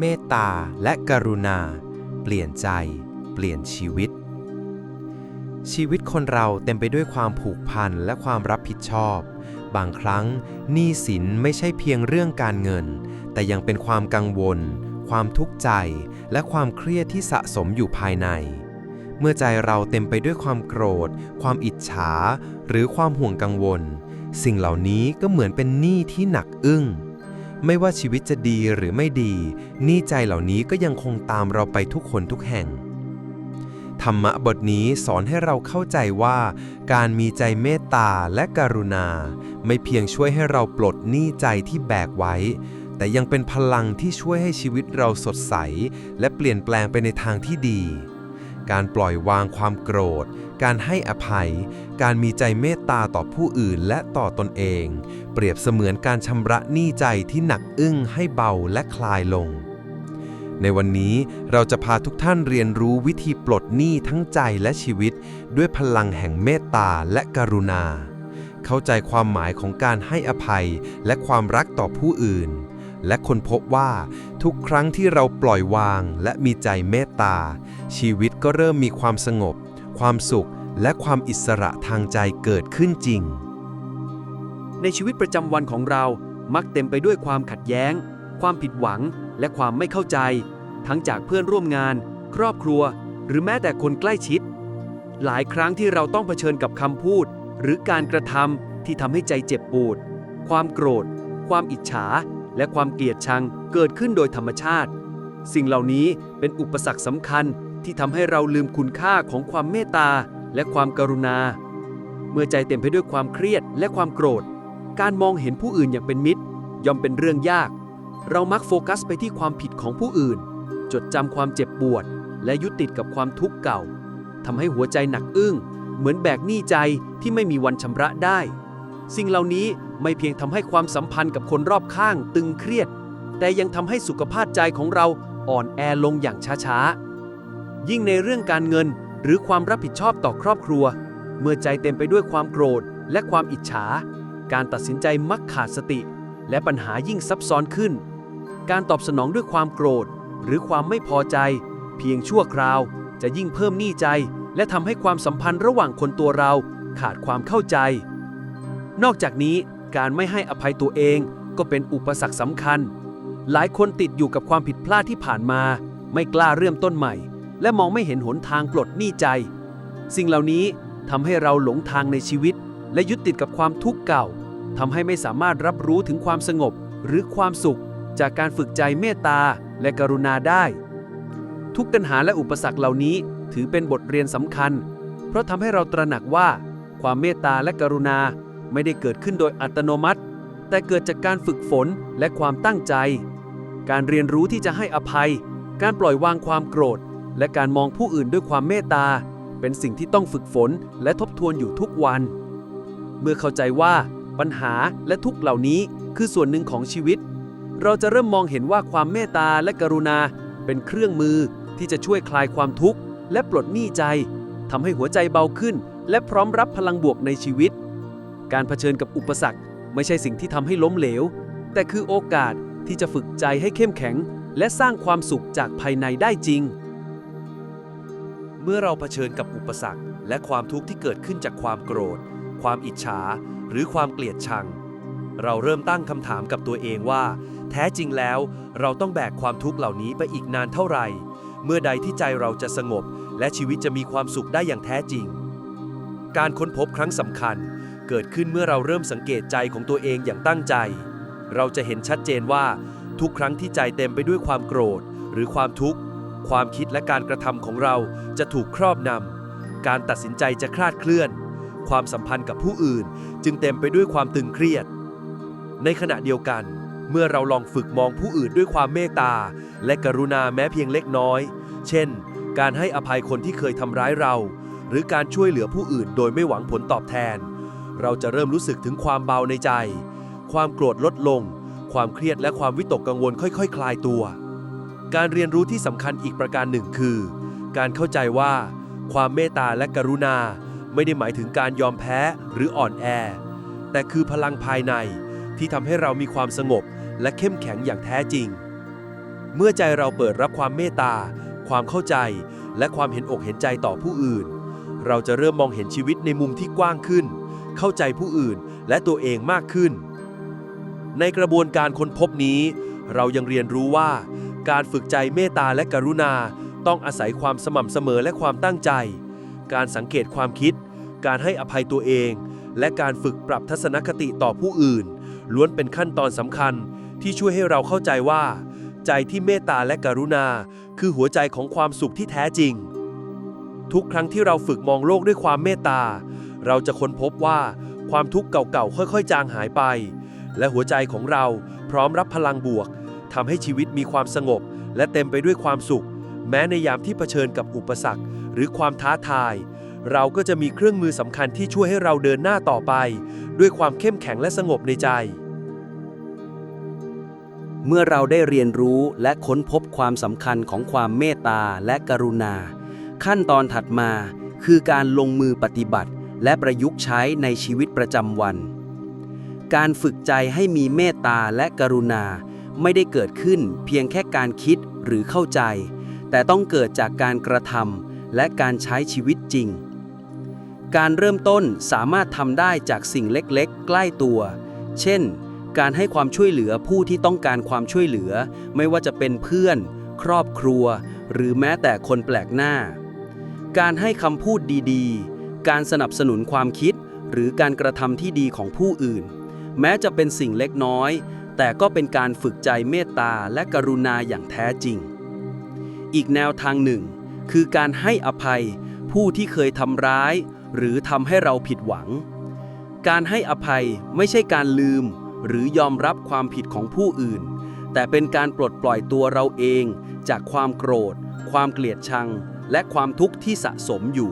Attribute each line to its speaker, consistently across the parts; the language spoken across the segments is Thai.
Speaker 1: เมตตาและกรุณา เปลี่ยนใจ เปลี่ยนชีวิต ชีวิตคนเราเต็มไปด้วยความผูกพันและความรับผิดชอบ บางครั้งหนี้สินไม่ใช่เพียงเรื่องการเงิน แต่ยังเป็นความกังวล ความทุกข์ใจ และความเครียดที่สะสมอยู่ภายใน เมื่อใจเราเต็มไปด้วยความโกรธ ความอิจฉา หรือความห่วงกังวล สิ่งเหล่านี้ก็เหมือนเป็นหนี้ที่หนักอึ้ง ไม่ว่าชีวิตจะดีหรือไม่ดี นี้ใจเหล่านี้ก็ยังคงตามเราไปทุกคนทุกแห่ง ธรรมะบทนี้สอนให้เราเข้าใจว่า การมีใจเมตตาและกรุณา ไม่เพียงช่วยให้เราปลดหนี้ใจที่แบกไว้ แต่ยังเป็นพลังที่ช่วยให้ชีวิตเราสดใส และเปลี่ยนแปลงไปในทางที่ดี การปล่อยวางความโกรธ การให้อภัย การมีใจเมตตาต่อผู้อื่นและต่อตนเอง เปรียบเสมือนการชำระหนี้ใจที่หนักอึ้งให้เบาและคลายลง ในวันนี้เราจะพาทุกท่านเรียนรู้วิธีปลดหนี้ทั้งใจและชีวิต ด้วยพลังแห่งเมตตาและกรุณา เข้าใจความหมายของการให้อภัยและความรักต่อผู้อื่นและคนพบว่าทุกครั้งที่เราปล่อยวางและมีใจเมตตา ชีวิตก็เริ่มมีความสงบ ความสุข และความอิสระทางใจเกิดขึ้นจริง
Speaker 2: ในชีวิตประจำวันของเรามักเต็มไปด้วยความขัดแย้ง ความผิดหวัง และความไม่เข้าใจ ทั้งจากเพื่อนร่วมงาน ครอบครัว หรือแม้แต่คนใกล้ชิด หลายครั้งที่เราต้องเผชิญกับคำพูด หรือการกระทำที่ทำให้ใจเจ็บปวด ความโกรธ ความอิจฉา และความเกลียดชังเกิดขึ้นโดยธรรมชาติ สิ่งเหล่านี้เป็นอุปสรรคสำคัญ ที่ทำให้เราลืมคุณค่าของความเมตตาและความกรุณา เมื่อใจเต็มไปด้วยความเครียดและความโกรธ การมองเห็นผู้อื่นอย่างเป็นมิตร ย่อมเป็นเรื่องยาก เรามักโฟกัสไปที่ความผิดของผู้อื่น จดจำความเจ็บปวด และยึดติดกับความทุกข์เก่าทำให้หัวใจหนักอึ้ง เหมือนแบกหนี้ใจที่ไม่มีวันชำระได้ สิ่งเหล่านี้ไม่เพียงทำให้ความสัมพันธ์กับคนรอบข้างตึงเครียด แต่ยังทำให้สุขภาพใจของเราอ่อนแอลงอย่างช้าๆ ยิ่งในเรื่องการเงินหรือความรับผิดชอบต่อครอบครัว เมื่อใจเต็มไปด้วยความโกรธและความอิจฉา การตัดสินใจมักขาดสติ และปัญหายิ่งซับซ้อนขึ้น การตอบสนองด้วยความโกรธ หรือความไม่พอใจ เพียงชั่วคราว จะยิ่งเพิ่มหนี้ใจ และทำให้ความสัมพันธ์ระหว่างคนตัวเราขาดความเข้าใจ นอกจากนี้การไม่ให้อภัยตัวเองก็เป็นอุปสรรคสำคัญ หลายคนติดอยู่กับความผิดพลาดที่ผ่านมา ไม่กล้าเริ่มต้นใหม่ และมองไม่เห็นหนทางปลดหนี้ใจ สิ่งเหล่านี้ทำให้เราหลงทางในชีวิต และยึดติดกับความทุกข์เก่าทำให้ไม่สามารถรับรู้ถึงความสงบ หรือความสุข จากการฝึกใจเมตตาและกรุณาได้ ทุกปัญหาและอุปสรรคเหล่านี้ถือเป็นบทเรียนสำคัญ เพราะทำให้เราตระหนักว่า ความเมตตาและกรุณาไม่ได้เกิดขึ้นโดยอัตโนมัติ แต่เกิดจากการฝึกฝนและความตั้งใจ การเรียนรู้ที่จะให้อภัย การปล่อยวางความโกรธ และการมองผู้อื่นด้วยความเมตตา เป็นสิ่งที่ต้องฝึกฝนและทบทวนอยู่ทุกวัน เมื่อเข้าใจว่าปัญหาและทุกเหล่านี้คือส่วนหนึ่งของชีวิต เราจะเริ่มมองเห็นว่าความเมตตาและกรุณา เป็นเครื่องมือที่จะช่วยคลายความทุกข์ และปลดหนี้ใจทำให้หัวใจเบาขึ้น และพร้อมรับพลังบวกในชีวิต การเผชิญกับอุปสรรค ไม่ใช่สิ่งที่ทำให้ล้มเหลว แต่คือโอกาสที่จะฝึกใจให้เข้มแข็ง และสร้างความสุขจากภายในได้จริง
Speaker 3: เมื่อเราเผชิญกับอุปสรรค และความทุกข์ที่เกิดขึ้นจากความโกรธ ความอิจฉา หรือความเกลียดชัง เราเริ่มตั้งคำถามกับตัวเองว่า แท้จริงแล้วเราต้องแบกความทุกข์เหล่านี้ไปอีกนานเท่าไหร่ เมื่อใดที่ใจเราจะสงบ และชีวิตจะมีความสุขได้อย่างแท้จริง การค้นพบครั้งสำคัญ เกิดขึ้นเมื่อเราเริ่มสังเกตใจของตัวเองอย่างตั้งใจ เราจะเห็นชัดเจนว่า ทุกครั้งที่ใจเต็มไปด้วยความโกรธ หรือความทุกข์ ความคิดและการกระทำของเราจะถูกครอบนำการตัดสินใจจะคลาดเคลื่อน ความสัมพันธ์กับผู้อื่นจึงเต็มไปด้วยความตึงเครียด ในขณะเดียวกัน เมื่อเราลองฝึกมองผู้อื่นด้วยความเมตตา และกรุณาแม้เพียงเล็กน้อย เช่น การให้อภัยคนที่เคยทำร้ายเรา หรือการช่วยเหลือผู้อื่นโดยไม่หวังผลตอบแทน เราจะเริ่มรู้สึกถึงความเบาในใจ ความโกรธลดลง ความเครียดและความวิตกกังวลค่อยๆคคลายตัว การเรียนรู้ที่สำคัญอีกประการหนึ่งคือ การเข้าใจว่า ความเมตตาและกรุณาไม่ได้หมายถึงการยอมแพ้หรืออ่อนแอ แต่คือพลังภายในที่ทำให้เรามีความสงบและเข้มแข็งอย่างแท้จริง เมื่อใจเราเปิดรับความเมตตา ความเข้าใจ และความเห็นอกเห็นใจต่อผู้อื่น เราจะเริ่มมองเห็นชีวิตในมุมที่กว้างขึ้น เข้าใจผู้อื่นและตัวเองมากขึ้น ในกระบวนการค้นพบนี้ เรายังเรียนรู้ว่า การฝึกใจเมตตาและกรุณา ต้องอาศัยความสม่ำเสมอและความตั้งใจ การสังเกตความคิด การให้อภัยตัวเอง และการฝึกปรับทัศนคติต่อผู้อื่น ล้วนเป็นขั้นตอนสำคัญที่ช่วยให้เราเข้าใจว่า ใจที่เมตตาและกรุณา คือหัวใจของความสุขที่แท้จริง ทุกครั้งที่เราฝึกมองโลกด้วยความเมตตา เราจะค้นพบว่าความทุกข์เก่าๆค่อย ๆ จางหายไป และหัวใจของเราพร้อมรับพลังบวก ทำให้ชีวิตมีความสงบ และเต็มไปด้วยความสุข แม้ในยามที่เผชิญกับอุปสรรค หรือความท้าทาย เราก็จะมีเครื่องมือสำคัญที่ช่วยให้เราเดินหน้าต่อไป ด้วยความเข้มแข็งและสงบในใจ
Speaker 4: เมื่อเราได้เรียนรู้และค้นพบความสำคัญของความเมตตาและกรุณา ขั้นตอนถัดมาคือการลงมือปฏิบัติ และประยุกต์ใช้ในชีวิตประจำวัน การฝึกใจให้มีเมตตาและกรุณา ไม่ได้เกิดขึ้นเพียงแค่การคิดหรือเข้าใจ แต่ต้องเกิดจากการกระทำและการใช้ชีวิตจริง การเริ่มต้นสามารถทำได้จากสิ่งเล็กๆ ใกล้ตัว เช่น การให้ความช่วยเหลือผู้ที่ต้องการความช่วยเหลือ ไม่ว่าจะเป็นเพื่อน ครอบครัว หรือแม้แต่คนแปลกหน้า การให้คำพูดดีๆ การสนับสนุนความคิด หรือการกระทำที่ดีของผู้อื่น แม้จะเป็นสิ่งเล็กน้อย แต่ก็เป็นการฝึกใจเมตตาและกรุณาอย่างแท้จริง อีกแนวทางหนึ่ง คือการให้อภัยผู้ที่เคยทำร้าย หรือทำให้เราผิดหวัง การให้อภัยไม่ใช่การลืม หรือยอมรับความผิดของผู้อื่น แต่เป็นการปลดปล่อยตัวเราเอง จากความโกรธ ความเกลียดชัง และความทุกข์ที่สะสมอยู่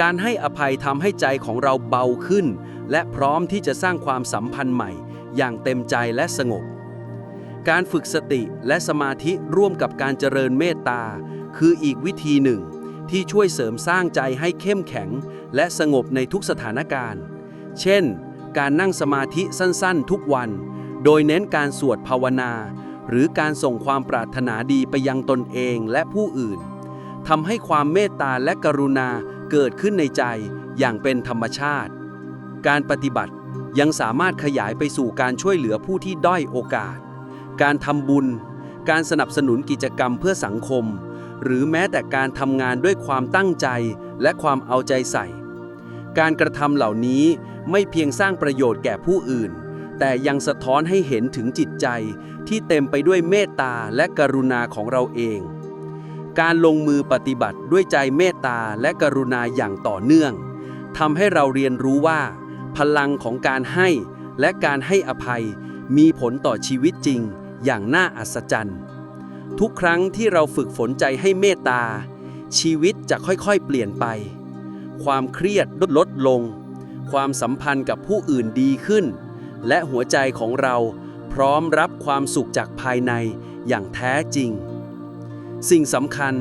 Speaker 4: การให้อภัยทำให้ใจของเราเบาขึ้น และพร้อมที่จะสร้างความสัมพันธ์ใหม่ อย่างเต็มใจและสงบ การฝึกสติและสมาธิร่วมกับการเจริญเมตตา คืออีกวิธีหนึ่ง ที่ช่วยเสริมสร้างใจให้เข้มแข็ง และสงบในทุกสถานการณ์ เช่น การนั่งสมาธิสั้นๆ ทุกวัน โดยเน้นการสวดภาวนา หรือการส่งความปรารถนาดีไปยังตนเองและผู้อื่นทำให้ความเมตตาและกรุณาเกิดขึ้นในใจอย่างเป็นธรรมชาติ การปฏิบัติ ยังสามารถขยายไปสู่การช่วยเหลือผู้ที่ด้อยโอกาส การทำบุญ การสนับสนุนกิจกรรมเพื่อสังคม หรือแม้แต่การทำงานด้วยความตั้งใจและความเอาใจใส่ การกระทำเหล่านี้ไม่เพียงสร้างประโยชน์แก่ผู้อื่น แต่ยังสะท้อนให้เห็นถึงจิตใจที่เต็มไปด้วยเมตตาและกรุณาของเราเอง การลงมือปฏิบัติด้วยใจเมตตาและกรุณาอย่างต่อเนื่องทำให้เราเรียนรู้ว่า พลังของการให้และการให้อภัยมีผลต่อชีวิตจริงอย่างน่าอัศจรรย์ ทุกครั้งที่เราฝึกฝนใจให้เมตตา ชีวิตจะค่อยๆเปลี่ยนไป ความเครียดลดลดลง ความสัมพันธ์กับผู้อื่นดีขึ้น และหัวใจของเราพร้อมรับความสุขจากภายในอย่างแท้จริง สิ่งสำคัญ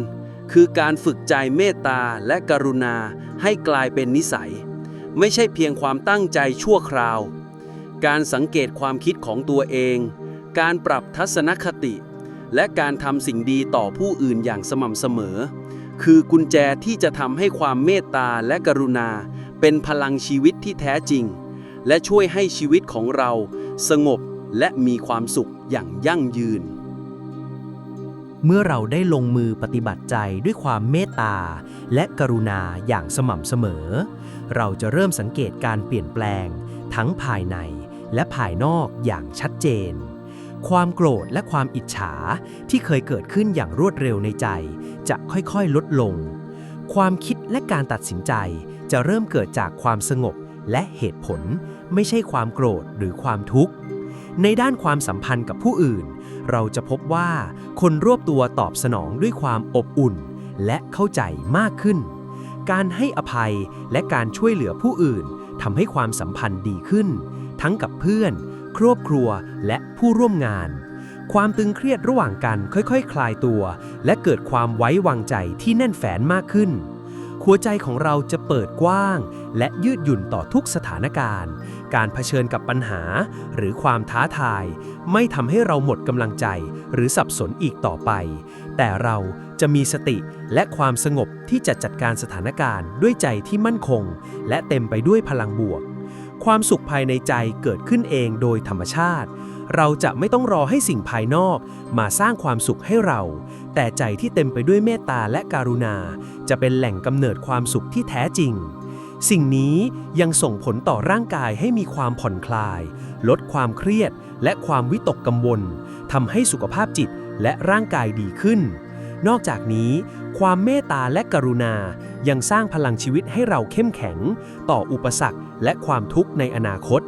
Speaker 4: คือการฝึกใจเมตตาและกรุณาให้กลายเป็นนิสัย ไม่ใช่เพียงความตั้งใจชั่วคราว การสังเกตความคิดของตัวเอง การปรับทัศนคติ และการทำสิ่งดีต่อผู้อื่นอย่างสม่ำเสมอ คือกุญแจที่จะทำให้ความเมตตาและกรุณา เป็นพลังชีวิตที่แท้จริง และช่วยให้ชีวิตของเรา สงบและมีความสุขอย่างยั่งยืน
Speaker 2: เมื่อเราได้ลงมือปฏิบัติใจด้วยความเมตตาและกรุณาอย่างสม่ำเสมอ เราจะเริ่มสังเกตการเปลี่ยนแปลง ทั้งภายในและภายนอกอย่างชัดเจน ความโกรธและความอิจฉาที่เคยเกิดขึ้นอย่างรวดเร็วในใจ จะค่อยๆลดลง ความคิดและการตัดสินใจจะเริ่มเกิดจากความสงบและเหตุผล ไม่ใช่ความโกรธหรือความทุกข์ ในด้านความสัมพันธ์กับผู้อื่น เราจะพบว่าคนรวบตัวตอบสนองด้วยความอบอุ่น และเข้าใจมากขึ้น การให้อภัยและการช่วยเหลือผู้อื่นทำให้ความสัมพันธ์ดีขึ้น ทั้งกับเพื่อน ครอบครัวและผู้ร่วมงาน ความตึงเครียดระหว่างกันค่อยๆคลายตัว และเกิดความไว้วางใจที่แน่นแฟนมากขึ้น หัวใจของเราจะเปิดกว้าง และยืดหยุ่นต่อทุกสถานการณ์ การเผชิญกับปัญหา หรือความท้าทาย ไม่ทำให้เราหมดกำลังใจ หรือสับสนอีกต่อไป แต่เรา จะมีสติและความสงบที่จะจัดการสถานการณ์ด้วยใจที่มั่นคง และเต็มไปด้วยพลังบวก ความสุขภายในใจเกิดขึ้นเองโดยธรรมชาติ เราจะไม่ต้องรอให้สิ่งภายนอกมาสร้างความสุขให้เรา แต่ใจที่เต็มไปด้วยเมตตาและการุณา จะเป็นแหล่งกำเนิดความสุขที่แท้จริง สิ่งนี้ยังส่งผลต่อร่างกายให้มีความผ่อนคลาย ลดความเครียดและความวิตกกังวลทำให้สุขภาพจิตและร่างกายดีขึ้น นอกจากนี้ ความเมตตาและกรุณายังสร้างพลังชีวิตให้เราเข้มแข็ง ต่ออุปสรรคและความทุกข์ในอนาคต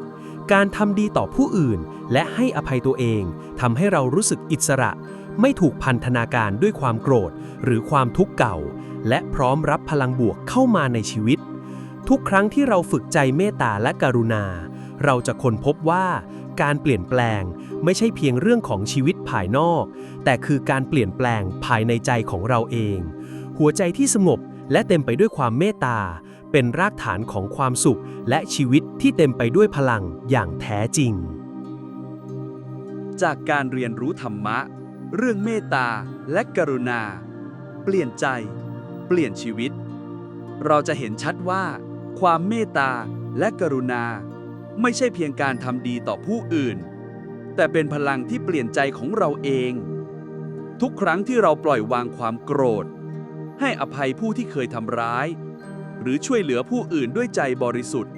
Speaker 2: การทำดีต่อผู้อื่น และให้อภัยตัวเองทำให้เรารู้สึกอิสระ ไม่ถูกพันธนาการด้วยความโกรธ หรือความทุกข์เก่า และพร้อมรับพลังบวกเข้ามาในชีวิต ทุกครั้งที่เราฝึกใจเมตตาและกรุณา เราจะค้นพบว่าการเปลี่ยนแปลง ไม่ใช่เพียงเรื่องของชีวิตภายนอก แต่คือการเปลี่ยนแปลงภายในใจของเราเอง หัวใจที่สงบและเต็มไปด้วยความเมตตา เป็นรากฐานของความสุข และชีวิตที่เต็มไปด้วยพลังอย่างแท้จริง
Speaker 4: จากการเรียนรู้ธรรมะ เรื่องเมตตาและกรุณา เปลี่ยนใจ เปลี่ยนชีวิต เราจะเห็นชัดว่า ความเมตตาและกรุณา ไม่ใช่เพียงการทำดีต่อผู้อื่น แต่เป็นพลังที่เปลี่ยนใจของเราเอง ทุกครั้งที่เราปล่อยวางความโกรธ ให้อภัยผู้ที่เคยทำร้าย หรือช่วยเหลือผู้อื่นด้วยใจบริสุทธิ์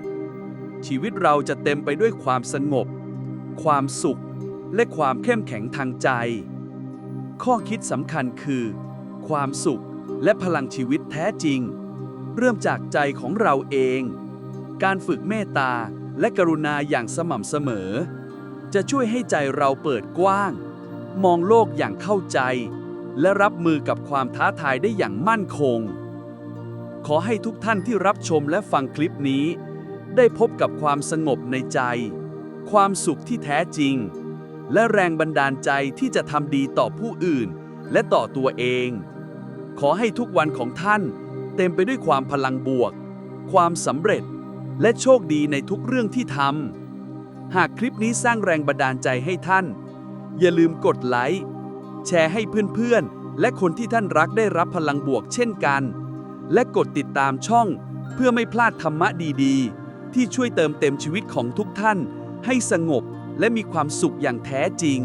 Speaker 4: ชีวิตเราจะเต็มไปด้วยความสงบ ความสุข และความเข้มแข็งทางใจ ข้อคิดสำคัญคือ ความสุขและพลังชีวิตแท้จริง เริ่มจากใจของเราเอง การฝึกเมตตาและกรุณาอย่างสม่ำเสมอ จะช่วยให้ใจเราเปิดกว้าง มองโลกอย่างเข้าใจ และรับมือกับความท้าทายได้อย่างมั่นคง ขอให้ทุกท่านที่รับชมและฟังคลิปนี้ ได้พบกับความสงบในใจ ความสุขที่แท้จริง และแรงบันดาลใจที่จะทำดีต่อผู้อื่น และต่อตัวเอง ขอให้ทุกวันของท่าน เต็มไปด้วยความพลังบวก ความสำเร็จ และโชคดีในทุกเรื่องที่ทำ หากคลิปนี้สร้างแรงบันดาลใจให้ท่าน อย่าลืมกดไลค์แชร์ให้เพื่อนๆ และคนที่ท่านรักได้รับพลังบวกเช่นกัน และกดติดตามช่องเพื่อไม่พลาดธรรมะดีๆ ที่ช่วยเติมเต็มชีวิตของทุกท่าน ให้สงบและมีความสุขอย่างแท้จริง